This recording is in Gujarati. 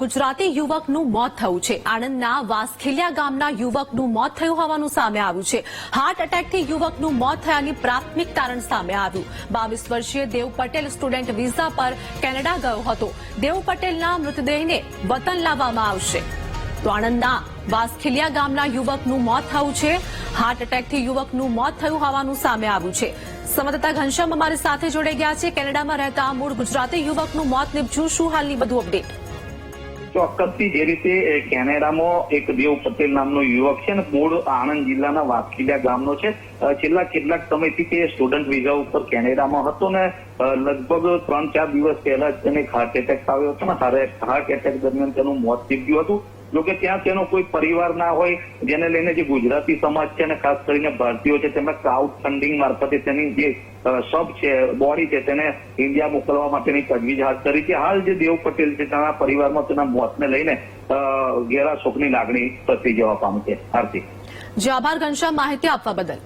ગુજરાતી યુવકનું મોત થયું છે. આણંદના વાસખીલિયા ગામના યુવકનું મોત થયું હોવાનું સામે આવ્યું છે. હાર્ટ એટેકથી યુવકનું મોત થયાની પ્રાથમિક કારણ સામે આવ્યું. બાવીસ વર્ષીય દેવ પટેલ સ્ટુડન્ટ વિઝા પર કેનેડા ગયો હતો. દેવ પટેલના મૃતદેહને વતન લાવવામાં આવશે. તો આણંદના વાસખીલિયા ગામના યુવકનું મોત થયું છે. હાર્ટ એટેકથી યુવકનું મોત થયું હોવાનું સામે આવ્યું છે. સંવાદદાતા ઘનશ્યામ અમારી સાથે જોડાઈ ગયા છે. કેનેડામાં રહેતા મૂળ ગુજરાતી યુવકનું મોત નિપજ્યું. શું હાલની બધું અપડેટ? ચોક્કસથી જે રીતે કેનેડામાં એક દેવ પટેલ નામનો યુવક છે ને મૂળ આણંદ જિલ્લાના વાસકીડા ગામનો છે. છેલ્લા કેટલાક સમયથી તે સ્ટુડન્ટ વિઝા ઉપર કેનેડામાં હતો ને લગભગ ત્રણ ચાર દિવસ પહેલા જ તેને હાર્ટ એટેક આવ્યો હતો ને હાર્ટ એટેક દરમિયાન તેનું મોત નીપજ્યું હતું. જોકે ત્યાં તેનો કોઈ પરિવાર ના હોય, જેને લઈને જે ગુજરાતી સમાજ છે અને ખાસ કરીને ભારતીયો છે તેમણે ક્રાઉડ ફંડિંગ મારફતે તેની જે સબ છે, બોડી છે, તેને ઇન્ડિયા મોકલવા માટેની તજવીજ હાથ કરી છે. હાલ જે દેવ પટેલ છે, તેના પરિવારમાં તેના મોતને લઈને ઘેરા શોકની લાગણી પ્રસરી જવા પામી છે. આરતી જે, આભાર ઘનશ્યામ માહિતી આપવા બદલ.